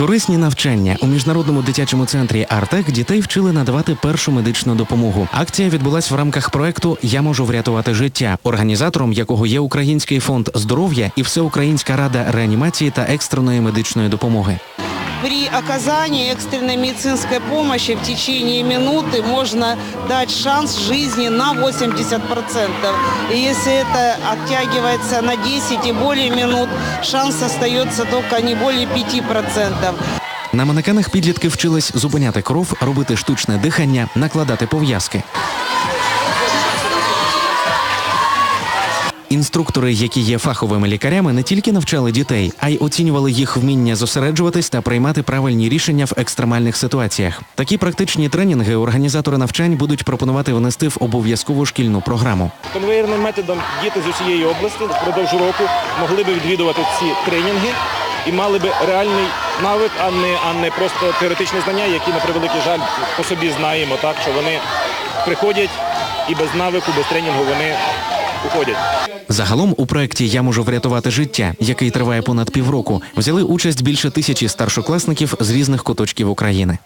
Корисні навчання у міжнародному дитячому центрі Артек дітей вчили надавати першу медичну допомогу. Акція відбулась в рамках проекту Я можу врятувати життя, організатором якого є Український фонд здоров'я і Всеукраїнська рада реанімації та екстреної медичної допомоги. При оказании экстренной медицинской помощи в течение минуты можно дать шанс жизни на 80%. И если это оттягивается на 10 и более минут, шанс остается только не более 5%. На манекенах підлітки вчились зупиняти кров, робити штучне дихання, накладати пов'язки. Інструктори, які є фаховими лікарями, не тільки навчали дітей, а й оцінювали їх вміння зосереджуватись та приймати правильні рішення в екстремальних ситуаціях. Такі практичні тренінги організатори навчань будуть пропонувати внести в обов'язкову шкільну програму. Конвейерним методом діти з усієї області впродовж року могли би відвідувати ці тренінги і мали би реальний навик, а не, а не просто теоретичні знання, які, на превеликий жаль, по собі знаємо, так, що вони приходять і без навику, без тренінгу вони уходять. Загалом у проєкті Я можу врятувати життя, який триває понад півроку, взяли участь більше тисячі старшокласників з різних куточків України.